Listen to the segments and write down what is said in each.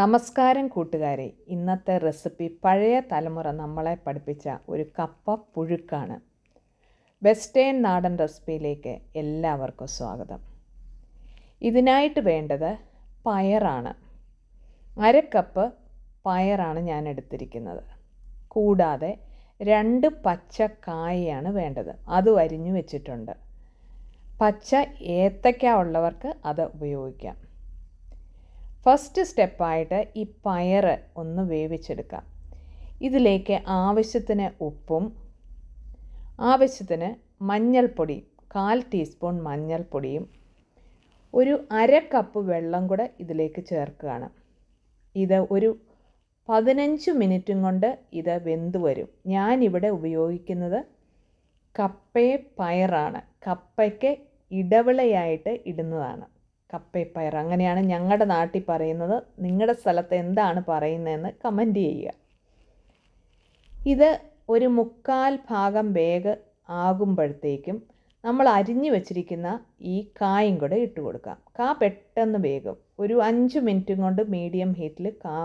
നമസ്കാരം കൂട്ടുകാരെ. ഇന്നത്തെ റെസിപ്പി പഴയ തലമുറ നമ്മളെ പഠിപ്പിച്ച ഒരു കപ്പ പുഴുക്കാണ്. വെസ്റ്റേൺ നാടൻ റെസിപ്പിയിലേക്ക് എല്ലാവർക്കും സ്വാഗതം. ഇതിനായിട്ട് വേണ്ടത് പയറാണ്. അര കപ്പ് പയറാണ് ഞാൻ എടുത്തിരിക്കുന്നത്. കൂടാതെ രണ്ട് പച്ച കായയാണ് വേണ്ടത്. അത് അരിഞ്ഞു വെച്ചിട്ടുണ്ട്. പച്ച ഏത്തക്ക ഉള്ളവർക്ക് അത് ഉപയോഗിക്കാം. ഫസ്റ്റ് സ്റ്റെപ്പായിട്ട് ഈ പയർ ഒന്ന് വേവിച്ചെടുക്കാം ഇതിലേക്ക് ആവശ്യത്തിന് ഉപ്പും ആവശ്യത്തിന് മഞ്ഞൾപ്പൊടി കാൽ ടീസ്പൂൺ മഞ്ഞൾപ്പൊടിയും ഒരു അര കപ്പ് വെള്ളം കൂടെ ഇതിലേക്ക് ചേർക്കുകയാണ്. ഇത് ഒരു പതിനഞ്ച് മിനിറ്റും കൊണ്ട് ഇത് വെന്ത് വരും. ഞാനിവിടെ ഉപയോഗിക്കുന്നത് കപ്പയെ പയറാണ്. കപ്പയ്ക്ക് ഇടവിളയായിട്ട് ഇടുന്നതാണ്. കപ്പയപ്പയർ അങ്ങനെയാണ് ഞങ്ങളുടെ നാട്ടിൽ പറയുന്നത്. നിങ്ങളുടെ സ്ഥലത്ത് എന്താണ് പറയുന്നതെന്ന് കമന്റ് ചെയ്യുക. ഇത് ഒരു മുക്കാൽ ഭാഗം വേഗ് ആകുമ്പോഴത്തേക്കും നമ്മൾ അരിഞ്ഞു വച്ചിരിക്കുന്ന ഈ കായും കൂടെ ഇട്ട് കൊടുക്കാം. കാ പെട്ടെന്ന് വേഗം ഒരു അഞ്ച് മിനിറ്റും കൊണ്ട് മീഡിയം ഹീറ്റിൽ കാ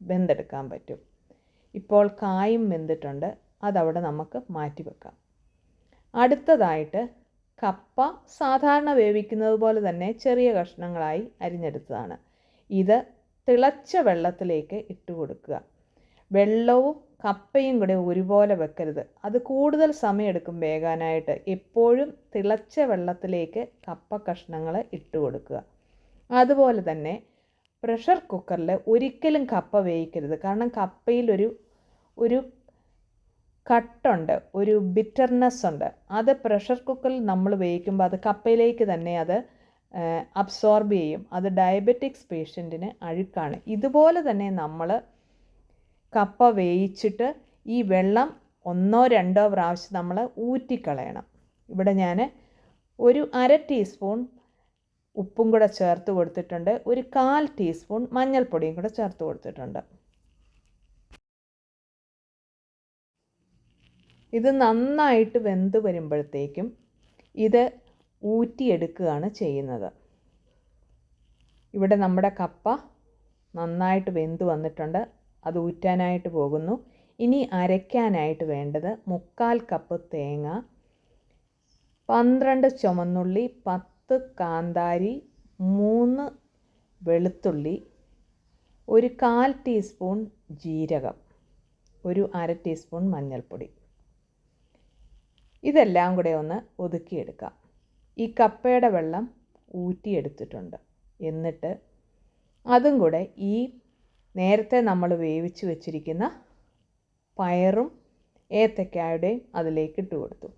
വെന്തെടുക്കാൻ പറ്റും. ഇപ്പോൾ കായും വെന്തിട്ടുണ്ട്. അതവിടെ നമുക്ക് മാറ്റി വെക്കാം. അടുത്തതായിട്ട് കപ്പ സാധാരണ വേവിക്കുന്നത് പോലെ തന്നെ ചെറിയ കഷ്ണങ്ങളായി അരിഞ്ഞെടുത്തതാണ്. ഇത് തിളച്ച വെള്ളത്തിലേക്ക് ഇട്ട് കൊടുക്കുക. വെള്ളവും കപ്പയും കൂടെ ഒരുപോലെ വെക്കരുത്. അത് കൂടുതൽ സമയമെടുക്കും വേകാനായിട്ട്. എപ്പോഴും തിളച്ച വെള്ളത്തിലേക്ക് കപ്പ കഷ്ണങ്ങൾ ഇട്ട് കൊടുക്കുക. അതുപോലെ തന്നെ പ്രഷർ കുക്കറിൽ ഒരിക്കലും കപ്പ വേവിക്കരുത്. കാരണം കപ്പയിൽ ഒരു ഒരു കട്ടുണ്ട് ഒരു ബിറ്റർനെസ് ഉണ്ട്. അത് പ്രഷർ കുക്കറിൽ നമ്മൾ വേവിക്കുമ്പോൾ അത് കപ്പയിലേക്ക് തന്നെ അത് അബ്സോർബ് ചെയ്യും. അത് ഡയബറ്റിക്സ് പേഷ്യന്റിന് അഴുക്കാണ്. ഇതുപോലെ തന്നെ നമ്മൾ കപ്പ വേയിച്ചിട്ട് ഈ വെള്ളം ഒന്നോ രണ്ടോ പ്രാവശ്യം നമ്മൾ ഊറ്റിക്കളയണം. ഇവിടെ ഞാൻ ഒരു അര ടീസ്പൂൺ ഉപ്പും കൂടെ ചേർത്ത് കൊടുത്തിട്ടുണ്ട്. ഒരു കാൽ ടീസ്പൂൺ മഞ്ഞൾപ്പൊടിയും കൂടെ ചേർത്ത് കൊടുത്തിട്ടുണ്ട്. ഇത് നന്നായിട്ട് വെന്ത് വരുമ്പോഴത്തേക്കും ഇത് ഊറ്റിയെടുക്കുകയാണ് ചെയ്യുന്നത്. ഇവിടെ നമ്മുടെ കപ്പ നന്നായിട്ട് വെന്ത് വന്നിട്ടുണ്ട്. അത് ഊറ്റാനായിട്ട് പോകുന്നു. ഇനി അരയ്ക്കാനായിട്ട് വേണ്ടത് മുക്കാൽ കപ്പ് തേങ്ങ പന്ത്രണ്ട് ചുമന്നുള്ളി പത്ത് കാന്താരി മൂന്ന് വെളുത്തുള്ളി ഒരു കാൽ ടീസ്പൂൺ ജീരകം ഒരു അര ടീസ്പൂൺ മഞ്ഞൾപ്പൊടി. ഇതെല്ലാം കൂടെ ഒന്ന് ഒതുക്കിയെടുക്കാം. ഈ കപ്പയുടെ വെള്ളം ഊറ്റിയെടുത്തിട്ടുണ്ട്. എന്നിട്ട് അതും കൂടെ ഈ നേരത്തെ നമ്മൾ വേവിച്ച് വെച്ചിരിക്കുന്ന പയറും ഏത്തക്കായുടെയും അതിലേക്ക് ഇട്ട് കൊടുത്തു.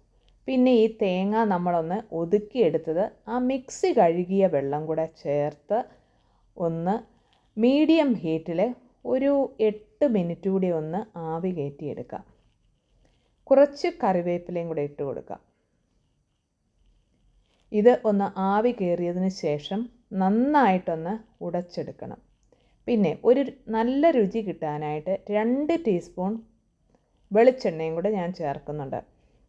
പിന്നെ ഈ തേങ്ങ നമ്മളൊന്ന് ഒതുക്കിയെടുത്തത് ആ മിക്സി കഴുകിയ വെള്ളം കൂടെ ചേർത്ത് ഒന്ന് മീഡിയം ഹീറ്റിൽ ഒരു എട്ട് മിനിറ്റ് കൂടി ഒന്ന് ആവി കയറ്റിയെടുക്കാം. കുറച്ച് കറിവേപ്പിലയും കൂടെ ഇട്ട് കൊടുക്കാം. ഇത് ഒന്ന് ആവി കയറിയതിന് ശേഷം നന്നായിട്ടൊന്ന് ഉടച്ചെടുക്കണം. പിന്നെ ഒരു നല്ല രുചി കിട്ടാനായിട്ട് രണ്ട് ടീസ്പൂൺ വെളിച്ചെണ്ണയും കൂടെ ഞാൻ ചേർക്കുന്നുണ്ട്.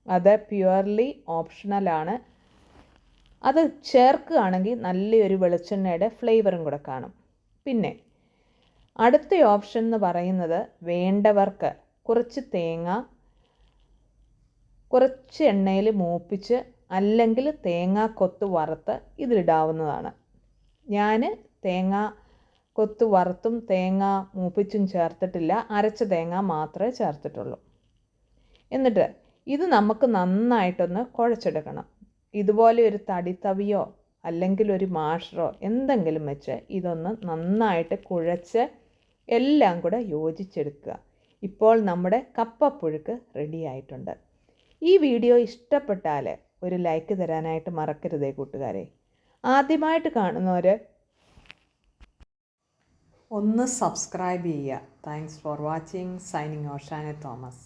അത് പ്യുവർലി ഓപ്ഷണലാണ് അത് ചേർക്കുകയാണെങ്കിൽ നല്ലൊരു വെളിച്ചെണ്ണയുടെ ഫ്ലേവറും കൂടെ കാണും. പിന്നെ അടുത്ത ഓപ്ഷൻ എന്ന് പറയുന്നത് വേണ്ടവർക്ക് കുറച്ച് തേങ്ങ കുറച്ച് എണ്ണയിൽ മൂപ്പിച്ച് അല്ലെങ്കിൽ തേങ്ങാക്കൊത്ത് കൊത്ത് വറുത്ത് ഇതിലിടാവുന്നതാണ്. ഞാൻ തേങ്ങ കൊത്ത് വറുത്തും തേങ്ങ മൂപ്പിച്ചും ചേർത്തിട്ടില്ല. അരച്ച തേങ്ങ മാത്രമേ ചേർത്തിട്ടുള്ളൂ. എന്നിട്ട് ഇത് നമുക്ക് നന്നായിട്ടൊന്ന് കുഴച്ചെടുക്കണം. ഇതുപോലെ ഒരു തടിത്തവിയോ അല്ലെങ്കിൽ ഒരു മാഷറോ എന്തെങ്കിലും വെച്ച് ഇതൊന്ന് നന്നായിട്ട് കുഴച്ച് എല്ലാം കൂടെ യോജിച്ചെടുക്കുക. ഇപ്പോൾ നമ്മുടെ കപ്പപ്പുഴുക്ക് റെഡി ആയിട്ടുണ്ട്. ഈ വീഡിയോ ഇഷ്ടപ്പെട്ടാൽ ഒരു ലൈക്ക് തരാനായിട്ട് മറക്കരുതേ കൂട്ടുകാരെ. ആദ്യമായിട്ട് കാണുന്നവർ ഒന്ന് സബ്സ്ക്രൈബ് ചെയ്യുക. Thanks for watching signing ഓഷാനെ Thomas